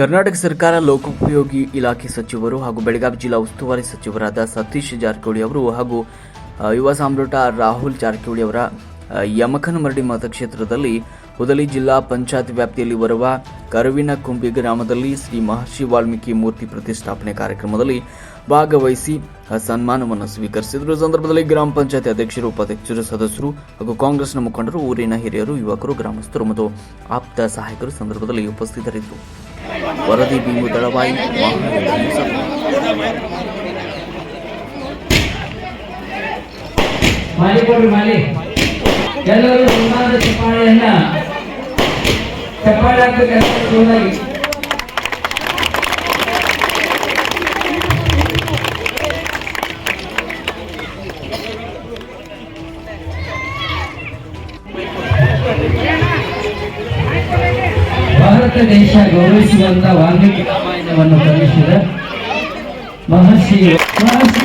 ಕರ್ನಾಟಕ ಸರ್ಕಾರ ಲೋಕೋಪಯೋಗಿ ಇಲಾಖೆ ಸಚಿವರು ಹಾಗೂ ಬೆಳಗಾವಿ ಜಿಲ್ಲಾ ಉಸ್ತುವಾರಿ ಸಚಿವರಾದ ಸತೀಶ್ ಜಾರಕಿಹೊಳಿ ಅವರು ಹಾಗೂ ಯುವ ಸಾಮ್ರಾಟ ರಾಹುಲ್ ಜಾರಕಿಹೊಳಿ ಅವರ ಯಮಕನಮರಡಿ ಮತಕ್ಷೇತ್ರದಲ್ಲಿ ಹುದಲಿ ಜಿಲ್ಲಾ ಪಂಚಾಯತ್ ವ್ಯಾಪ್ತಿಯಲ್ಲಿ ಬರುವ ಕರುವಿನ ಕುಂಬಿ ಗ್ರಾಮದಲ್ಲಿ ಶ್ರೀ ಮಹರ್ಷಿ ವಾಲ್ಮೀಕಿ ಮೂರ್ತಿ ಪ್ರತಿಷ್ಠಾಪನೆ ಕಾರ್ಯಕ್ರಮದಲ್ಲಿ ಭಾಗವಹಿಸಿ ಸನ್ಮಾನವನ್ನು ಸ್ವೀಕರಿಸಿದರು. ಸಂದರ್ಭದಲ್ಲಿ ಗ್ರಾಮ ಪಂಚಾಯತ್ ಅಧ್ಯಕ್ಷರು, ಉಪಾಧ್ಯಕ್ಷರು, ಸದಸ್ಯರು ಹಾಗೂ ಕಾಂಗ್ರೆಸ್ನ ಮುಖಂಡರು, ಊರಿನ ಹಿರಿಯರು, ಯುವಕರು, ಗ್ರಾಮಸ್ಥರು ಮತ್ತು ಆಪ್ತ ಸಹಾಯಕರು ಸಂದರ್ಭದಲ್ಲಿ ಉಪಸ್ಥಿತರಿದ್ದರು. ವರದಿ ಭೀಮು ದಳವಾಯಿ ಮಹಾನಗರ ನ್ಯೂಸ್. ಮಾಲಿ ಕೊಡ್ರಿ ಮಾಲಿ ಎಲ್ಲರೂ ಸನ್ಮಾನದ ಚಪ್ಪಾಳೆಯನ್ನ ಚಪ್ಪಾಳೆ ಹಾಕ್ಬೇಕು ಭಾರತ ದೇಶ ಗೌರವಿಸುವಂತ ವಾಲ್ಮೀಕಿ ರಾಮಾಯಣವನ್ನು ಕಲಿಸಿದ ಮಹರ್ಷಿ ಮಹರ್ಷಿ